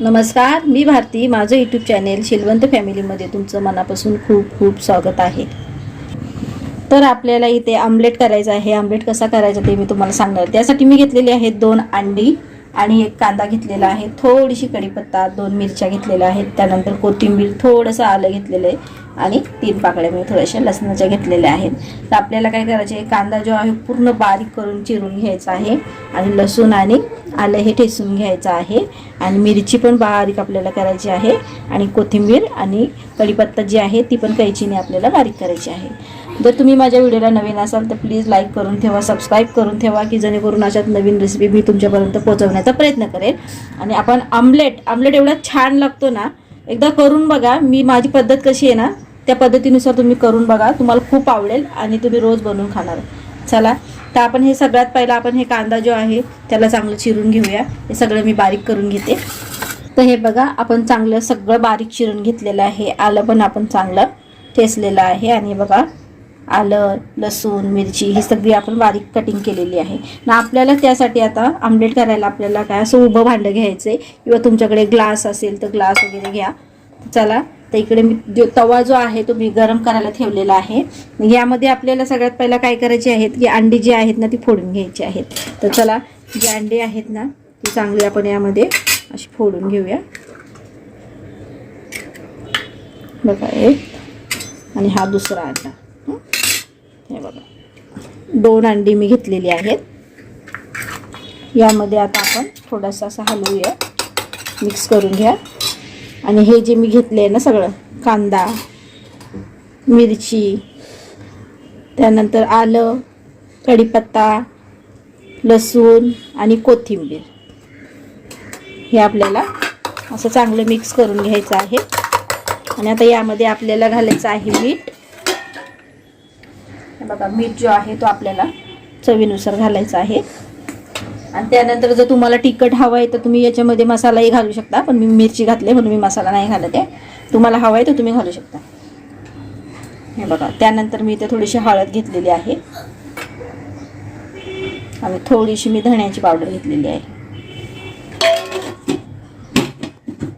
नमस्कार मी भारती. माझं YouTube channel Shilwant फॅमिलीमध्ये तुमचं मनापासून खूप खूप स्वागत आहे. तर आपल्याला इथे आमलेट करायचं आहे. आमलेट कसा करायचा ते मी तुम्हाला सांगणार. त्यासाठी मी घेतलेली आहेत दोन अंडी. आणि एक कांदा घेतलेला आहे थोडीशी कढीपत्ता दोन मिरच्या घेतलेल्या आहेत त्यानंतर कोथिंबीर थोडंसं आलं घेतलेलं आहे आणि तीन पाकळ्या मी थोड्याशा लसणाच्या घेतलेल्या आहेत. तर आपल्याला काय करायचं आहे कांदा जो आहे पूर्ण बारीक करून चिरून घ्यायचा आहे आणि लसूण आणि आलं हे ठेसून घ्यायचं आहे आणि मिरची पण बारीक आपल्याला करायची आहे आणि कोथिंबीर आणि कढीपत्ता जी आहे ती पण कैचीने आपल्याला बारीक करायची आहे. जर तुम्ही माझ्या व्हिडिओला नवीन असाल तर प्लीज लाईक करून ठेवा सबस्क्राईब करून ठेवा की जेणेकरून अशात नवीन रेसिपी मी तुमच्यापर्यंत पोहोचवण्याचा प्रयत्न करेन आणि आपण आमलेट आमलेट एवढा छान लागतो ना एकदा करून बघा मी माझी पद्धत कशी आहे ना त्या पद्धतीनुसार तुम्ही करून बघा तुम्हाला खूप आवडेल आणि तुम्ही रोज बनवून खाणार. चला तर आपण हे सगळ्यात पहिला आपण हे कांदा जो आहे त्याला चांगलं चिरून घेऊया. हे सगळं मी बारीक करून घेते. तर हे बघा आपण चांगलं सगळं बारीक चिरून घेतलेलं आहे. आलं पण आपण चांगलं ठेचलेलं आहे. आणि बघा आलं लसूण मिरची ही सगळी आपण बारीक कटिंग केलेली आहे. ना आपल्याला त्यासाठी आता आमलेट करायला आपल्याला काय असं उभं भांडं घ्यायचं आहे किंवा तुमच्याकडे ग्लास असेल तर ग्लास वगैरे घ्या. चला तर इकडे मी जो तवा जो आहे तो मी गरम करायला ठेवलेला आहे. यामध्ये आपल्याला सगळ्यात पहिला काय करायचे आहेत की अंडी जी आहेत ना ती फोडून घ्यायची आहेत. तर चला जी अंडी आहेत ना ती चांगली आपण यामध्ये अशी फोडून घेऊया. बघा एक आणि हा दुसरा अंडा हे बघा. दोन अंडी मी घेतलेली आहेत. यामध्ये आता आपण थोडासा असा हलवूया. मिक्स करून घ्या. आणि हे जे मी घेतले आहे ना सगळं कांदा मिरची त्यानंतर आलं कढीपत्ता लसूण आणि कोथिंबीर. हे आपल्याला असं चांगलं मिक्स करून घ्यायचं आहे. आणि आता यामध्ये आपल्याला घालायचं आहे मीठ. बघा मीठ जो आहे तो आपल्याला चवीनुसार घालायचा आहे. आणि त्यानंतर जर तुम्हाला तिखट हवं आहे तर तुम्ही याच्यामध्ये मसालाही घालू शकता पण मी मिरची घातली म्हणून मी मसाला नाही घालत आहे. तुम्हाला हवं आहे तर तुम्ही घालू शकता. हे बघा त्यानंतर मी इथे थोडीशी हळद घेतलेली आहे. आणि थोडीशी मी धण्याची पावडर घेतलेली आहे.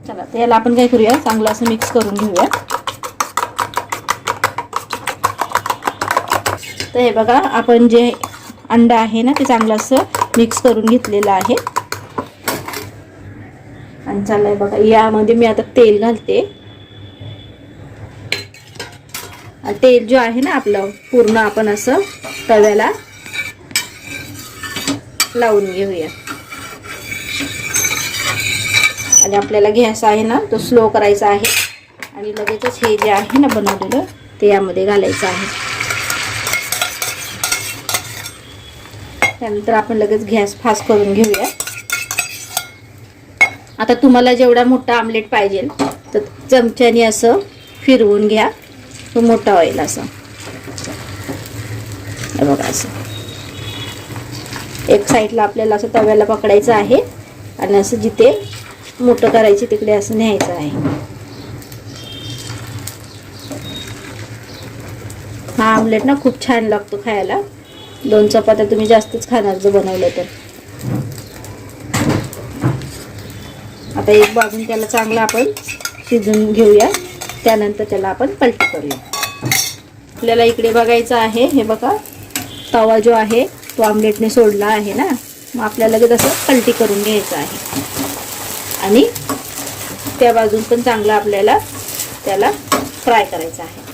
चला तर याला आपण काय करूया? चांगलं असं मिक्स करून घेऊया. तर हे बघा आपण जे अंडा आहे ना ते चांगलं असं मिक्स करून घेतलेलं आहे. आणि चाललंय बघा यामध्ये मी आता तेल घालते. तेल जो आहे ना आपलं पूर्ण आपण असं तव्याला लावून घेऊया. आणि आपल्याला गॅस आहे ना तो स्लो करायचा आहे. आणि लगेचच हे जे आहे ना बनवलेलं ते यामध्ये घालायचं आहे. त्यानंतर आपण लगेच गॅस फास्ट करून घेऊया. आता तुम्हाला जेवढा मोठा आमलेट पाहिजे तर चमच्याने असं फिरवून घ्या. तो मोठा होईल असं. बघा असं. एक साईडला आपल्याला असं तव्याला पकडायचं आहे आणि असं जिथे मोठं करायचे तिकडे असं न्यायचं आहे. हा आमलेट ना खूप छान लागतो खायला. दोन चपात्या तुम्ही जास्तच खाणार जर बनवलं तर. आता एक बाजून त्याला चांगलं आपण शिजून घेऊया. त्यानंतर त्याला आपण पलटी करूया. आपल्याला इकडे बघायचं आहे हे बघा. तवा जो आहे तो आमलेटने सोडला आहे ना. मग आपल्याला लगेच असं पलटी करून घ्यायचं आहे. आणि त्या बाजून पण चांगलं आपल्याला त्याला फ्राय करायचं आहे.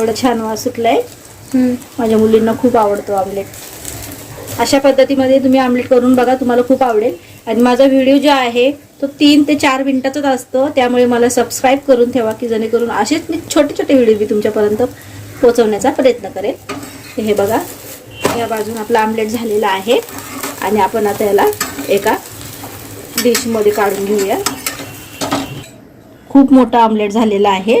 एवढं छान वास सुटलाय. माझ्या मुलींना खूप आवडतो आमलेट. अशा पद्धतीमध्ये तुम्ही आमलेट करून बघा तुम्हाला खूप आवडेल. आणि माझा व्हिडिओ जो आहे तो तीन ते चार मिनिटाचाच असतो. त्यामुळे मला सबस्क्राईब करून ठेवा की जेणेकरून असेच मी छोटे छोटे व्हिडिओ मी तुमच्यापर्यंत पोहोचवण्याचा प्रयत्न करेन. हे बघा या बाजून आपला आमलेट झालेला आहे. आणि आपण आता याला एका डिशमध्ये काढून घेऊया. खूप मोठा आमलेट झालेला आहे.